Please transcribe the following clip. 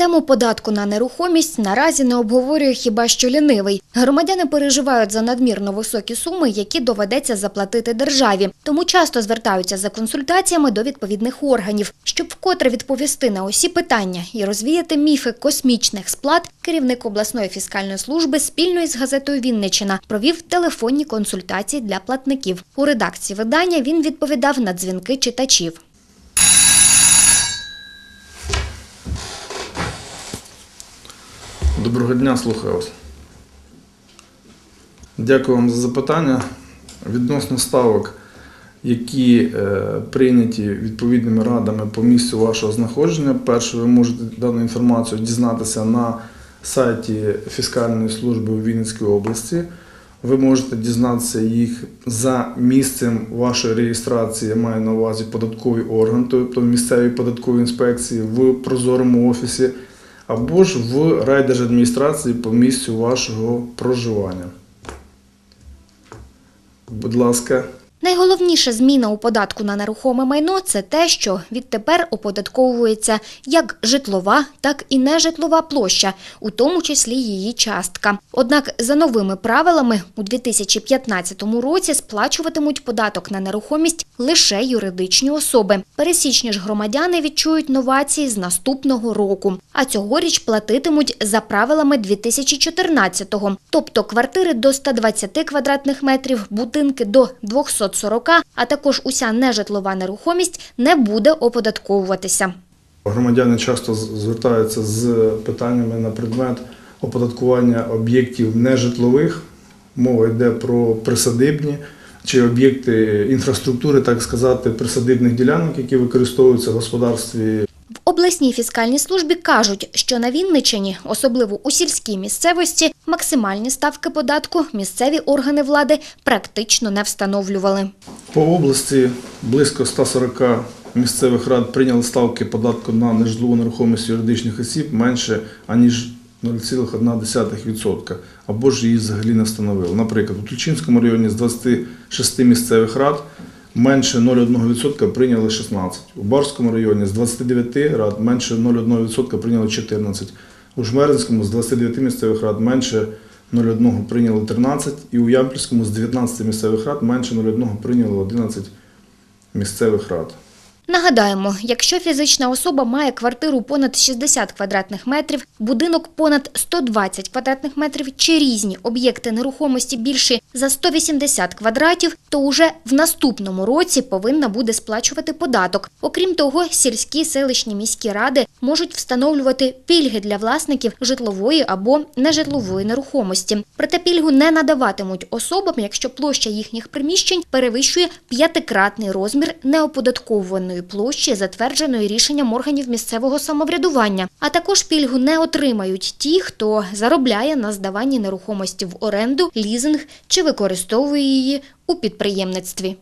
Тему податку на нерухомість наразі не обговорює хіба що лінивий. Громадяни переживають за надмірно високі суми, які доведеться заплатити державі. Тому часто звертаються за консультаціями до відповідних органів. Щоб вкотре відповісти на усі питання і розвіяти міфи космічних сплат, керівник обласної фіскальної служби спільно із газетою Вінничина провів телефонні консультації для платників. У редакції видання він відповідав на дзвінки читачів. Доброго дня, слухаю вас. Дякую вам за запитання. Відносно ставок, які е, прийняті відповідними радами по місцю вашого знаходження, перше, ви можете дану інформацію дізнатися на сайті Фіскальної служби у Вінницькій області. Ви можете дізнатися їх за місцем вашої реєстрації, я маю на увазі податковий орган, тобто в місцевій податковій інспекції в прозорому офісі або ж в райдержадміністрації по місцю вашого проживання. Будь ласка. Найголовніша зміна у податку на нерухоме майно це те, що відтепер оподатковується як житлова, так і нежитлова площа, у тому числі її частка. Однак за новими правилами у 2015 році сплачуватимуть податок на нерухомість лише юридичні особи. Пересічні ж громадяни відчують новації з наступного року. А цьогоріч платитимуть за правилами 2014-го. Тобто квартири до 120 квадратних метрів, будинки до 240, а також уся нежитлова нерухомість не буде оподатковуватися. Громадяни часто звертаються з питаннями на предмет оподаткування об'єктів нежитлових. Мова йде про присадибні чи об'єкти інфраструктури, так сказати, присадибних ділянок, які використовуються в господарстві обласній фіскальній службі кажуть, що на Вінниччині, особливо у сільській місцевості, максимальні ставки податку місцеві органи влади практично не встановлювали. По області близько 140 місцевих рад прийняли ставки податку на нежитлову нерухомість юридичних осіб менше аніж 0,1% або ж її взагалі не встановили. Наприклад, у Тульчинському районі з 26 місцевих рад менше 0,1% прийняли 16. У Барському районі з 29 рад менше 0,1% прийняли 14. У Жмеринському з 29 місцевих рад менше 0,1 прийняли 13, і у Ямпільському з 19 місцевих рад менше 0,1 прийняли 11 місцевих рад. Нагадаємо, якщо фізична особа має квартиру понад 60 квадратних метрів, будинок понад 120 квадратних метрів чи різні об'єкти нерухомості більші за 180 квадратів, то уже в наступному році повинна буде сплачувати податок. Окрім того, сільські селищні міські ради можуть встановлювати пільги для власників житлової або нежитлової нерухомості. Проте пільгу не надаватимуть особам, якщо площа їхніх приміщень перевищує п'ятикратний розмір неоподатковуваної площі, затвердженої рішенням органів місцевого самоврядування. А також пільгу не отримають ті, хто заробляє на здаванні нерухомості в оренду, лізинг чи використовує її у підприємництві.